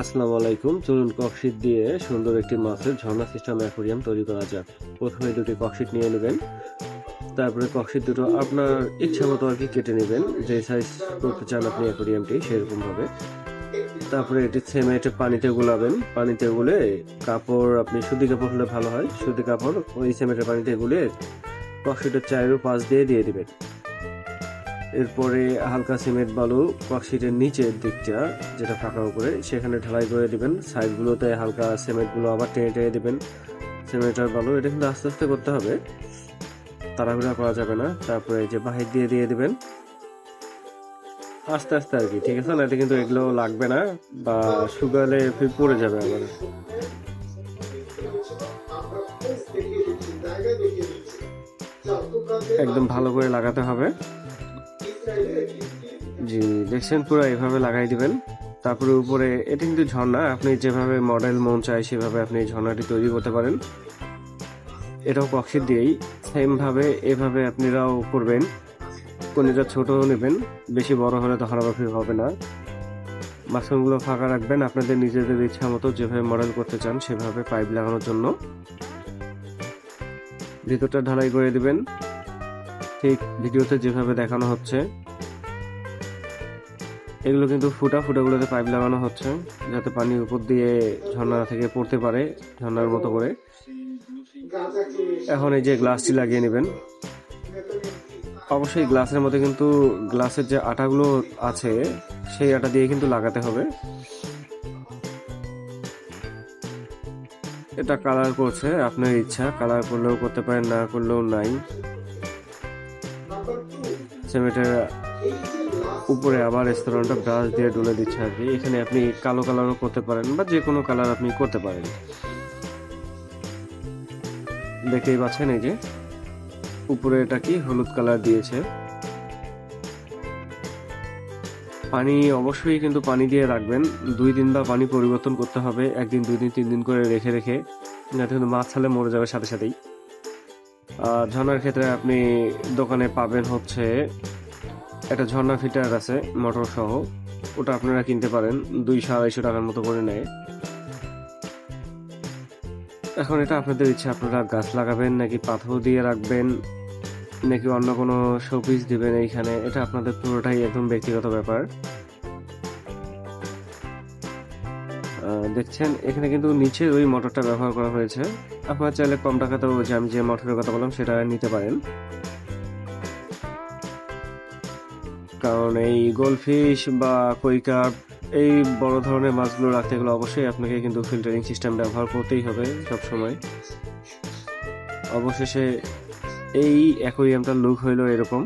আসসালামু আলাইকুম। চলুন ককশিট দিয়ে সুন্দর একটি মাছের ঝর্ণা সিস্টেম অ্যাকোরিয়াম তৈরি করা যাক। প্রথমে দুটি ককশিট নিয়ে নেবেন। তারপরে ককশিট দুটো আপনার ইচ্ছা মতো আর কি কেটে নেবেন। যে সাইজ করতে চান আপনি অ্যাকোরিয়ামটি সেরকম ভাবে তারপরে এটি সেমেটে পানিতে গুলাবেন। পানিতে গুলে কাপড় আপনি সুতি কাপড় হলে ভালো হয়। সুতি কাপড় ওই সেমেটের পানিতে গুলে ককশিটের চায়েরও পাশ দিয়ে দিয়ে দিবেন। এরপরে হালকা সিমেন্ট বালু ককশিটের নিচের দিকটা যেটা ফাঁকা উপরে, সেখানে ঢালাই করে দিবেন। সাইডগুলোতে হালকা সিমেন্টগুলো আবার টেনে টেনে দিবেন। সিমেন্ট আর বালু, এটা কিন্তু আস্তে আস্তে করতে হবে। তাড়াহুড়া করা যাবে না। তারপরে যে বাহির দিয়ে দিয়ে দেবেন। আস্তে আস্তে আর কি, ঠিক আছে? না, এটা কিন্তু এগুলো লাগবে না বা শুকালে ফির পড়ে যাবে আবার। একদম ভালো করে লাগাতে হবে। জি, দেখছেন, পুরো এভাবে লাগাই দিবেন। তারপরে উপরে, এটা কিন্তু ঝর্ণা, আপনি যেভাবে মডেল মন চায় সেভাবে আপনি ঝর্ণাটি তৈরি করতে পারেন। এটাও কক্সিট দিয়েই সেম ভাবে এভাবে আপনারাও করবেন। কোনটা ছোট নেবেন, বেশি বড় হলে তো হারাবাফি হবে না। মাঝখানগুলো ফাঁকা রাখবেন, আপনাদের নিজেদের ইচ্ছা মতো যেভাবে মডেল করতে চান সেভাবে পাইপ লাগানোর জন্য। ভিতরটা ঢালাই করে দিবেন। ঠিক ভিডিওতে যেভাবে দেখানো হচ্ছে, এগুলো কিন্তু ফুটা ফুটাগুলোতে পাইপ লাগানো হচ্ছে, যাতে পানি উপর দিয়ে ঝর্ণা থেকে পড়তে পারে, ঝর্ণার মতো করে। এখন এই যে গ্লাসটি লাগিয়ে নেবেন। অবশ্যই গ্লাসের মধ্যে কিন্তু গ্লাসের যে আটাগুলো আছে, সেই আটা দিয়ে কিন্তু লাগাতে হবে। এটা কালার করছে, আপনার ইচ্ছা। কালার করলেও করতে পারেন, না করলেও নাই। সিমেন্টের উপরে আবার রেস্তোরাঁটা ব্রাশ দিয়ে ডলে দিচ্ছে আর কি। এখানে আপনি কালো কালারও করতে পারেন বা যে কোনো কালার আপনি করতে পারেন। দেখতেই পাচ্ছেন এই যে, উপরে এটা কি হলুদ কালার দিয়েছে। পানি অবশ্যই কিন্তু পানি দিয়ে রাখবেন। দুই দিন বা পানি পরিবর্তন করতে হবে। একদিন, দুই দিন, তিন দিন করে রেখে রেখে, যাতে কিন্তু মাছ ছালে মরে যাবে সাথে সাথেই। ঝর্নার ক্ষেত্রে আপনি দোকানে পাবেন হচ্ছে একটা ঝর্ণা ফিটার আছে, মোটর সহ। ওটা আপনারা কিনতে পারেন দুইশো আড়াইশো টাকার মতো করে নেয়। এখন এটা আপনাদের ইচ্ছা, আপনারা গাছ লাগাবেন নাকি পাথর দিয়ে রাখবেন, নাকি অন্য কোনো শোপিস দিবেন এইখানে, এটা আপনাদের পুরোটাই একদম ব্যক্তিগত ব্যাপার। দেখছেন, এখানে কিন্তু নিচে ওই মোটরটা ব্যবহার করা হয়েছে। আপনারা চাইলে কম টাকাতেও যে আমি যে মোটরের কথা বললাম, সেটা নিতে পারেন। কারণ এই গোলফিশ বা কৈকাপ এই বড় ধরনের মাছগুলো রাখতে গেলে অবশ্যই আপনাকে কিন্তু ফিল্টারিং সিস্টেম ব্যবহার করতেই হবে সব সময় অবশেষে এই অ্যাকোরিয়ামটার লুক হইল এরকম।